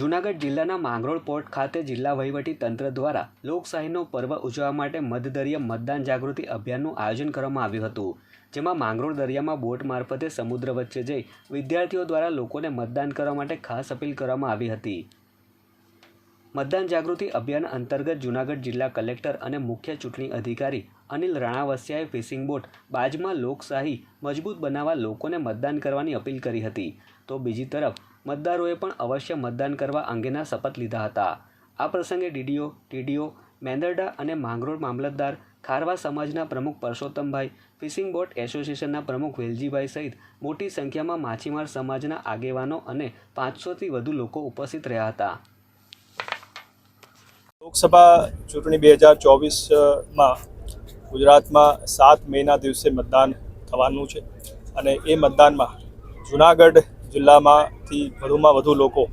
જૂનાગઢ જિલ્લાના માંગરોળ પોર્ટ ખાતે જિલ્લા વહીવટી તંત્ર દ્વારા લોકશાહીનો પર્વ ઉજવવા માટે મધદરિયા મતદાન જાગૃતિ અભિયાનનું આયોજન કરવામાં આવ્યું હતું. જેમાં માંગરોળ દરિયામાં બોટ મારફતે સમુદ્ર વચ્ચે જઈ વિદ્યાર્થીઓ દ્વારા લોકોને મતદાન કરવા માટે ખાસ અપીલ કરવામાં આવી હતી. મતદાન જાગૃતિ અભિયાન અંતર્ગત જૂનાગઢ જિલ્લા કલેક્ટર અને મુખ્ય ચૂંટણી અધિકારી અનિલ રાણાવસિયાએ ફિશિંગ બોટ બાજમાં લોકશાહી મજબૂત બનાવવા લોકોને મતદાન કરવાની અપીલ કરી હતી. તો બીજી તરફ મતદારોએ પણ અવશ્ય મતદાન કરવા અંગેના શપથ લીધા હતા. આ પ્રસંગે ડીડીઓ, ટીડીઓ, મેંદરડા અને માંગરોળ મામલતદાર ખારવા સમાજના પ્રમુખ પરસોત્તમભાઈ, ફિશિંગ બોટ એસોસિએશનના પ્રમુખ વેલજીભાઈ સહિત મોટી સંખ્યામાં માછીમાર સમાજના આગેવાનો અને પાંચસોથી વધુ લોકો ઉપસ્થિત રહ્યા હતા. લોકસભા ચૂંટણી બે હજાર ચોવીસમાં ગુજરાતમાં સાત મેના દિવસે મતદાન થવાનું છે અને એ મતદાનમાં જુનાગઢ જિલ્લામાંથી વધુમાં વધુ લોકો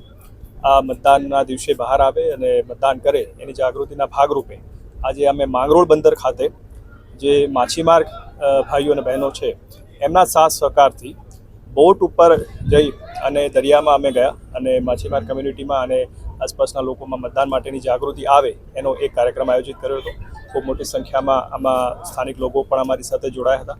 આ મતદાનના દિવસે બહાર આવે અને મતદાન કરે એની જાગૃતિના ભાગરૂપે. આજે અમે માંગરોળ બંદર ખાતે જે માછીમાર ભાઈઓ અને બહેનો છે, એમના સાથ સહકારથી બોટ ઉપર જઈ અને દરિયામાં અમે ગયા અને માછીમાર કમ્યુનિટીમાં અને આસપાસના લોકોમાં મતદાન માટેની જાગૃતિ આવે એનો એક કાર્યક્રમ આયોજિત કર્યો હતો. ખૂબ મોટી સંખ્યામાં આમાં સ્થાનિક લોકો પણ અમારી સાથે જોડાયા હતા.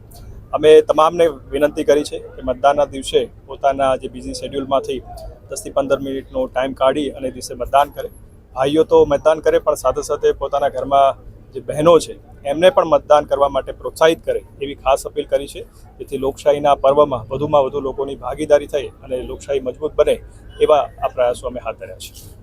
અમે તમામને વિનંતી કરી છે કે મતદાનના દિવસે પોતાના જે બિઝી શેડ્યુલમાંથી દસથી પંદર મિનિટનો ટાઈમ કાઢી અને દિવસે મતદાન કરે. ભાઈઓ તો મતદાન કરે, પણ સાથે સાથે પોતાના ઘરમાં જે બહેનો છે, એમને પણ મતદાન કરવા માટે પ્રોત્સાહિત કરે એવી ખાસ અપીલ કરી છે. જેથી લોકશાહીના પર્વમાં વધુમાં વધુ લોકોની ભાગીદારી થઈ અને લોકશાહી મજબૂત બને એવા આ પ્રયાસો અમે હાથ ધર્યા છે.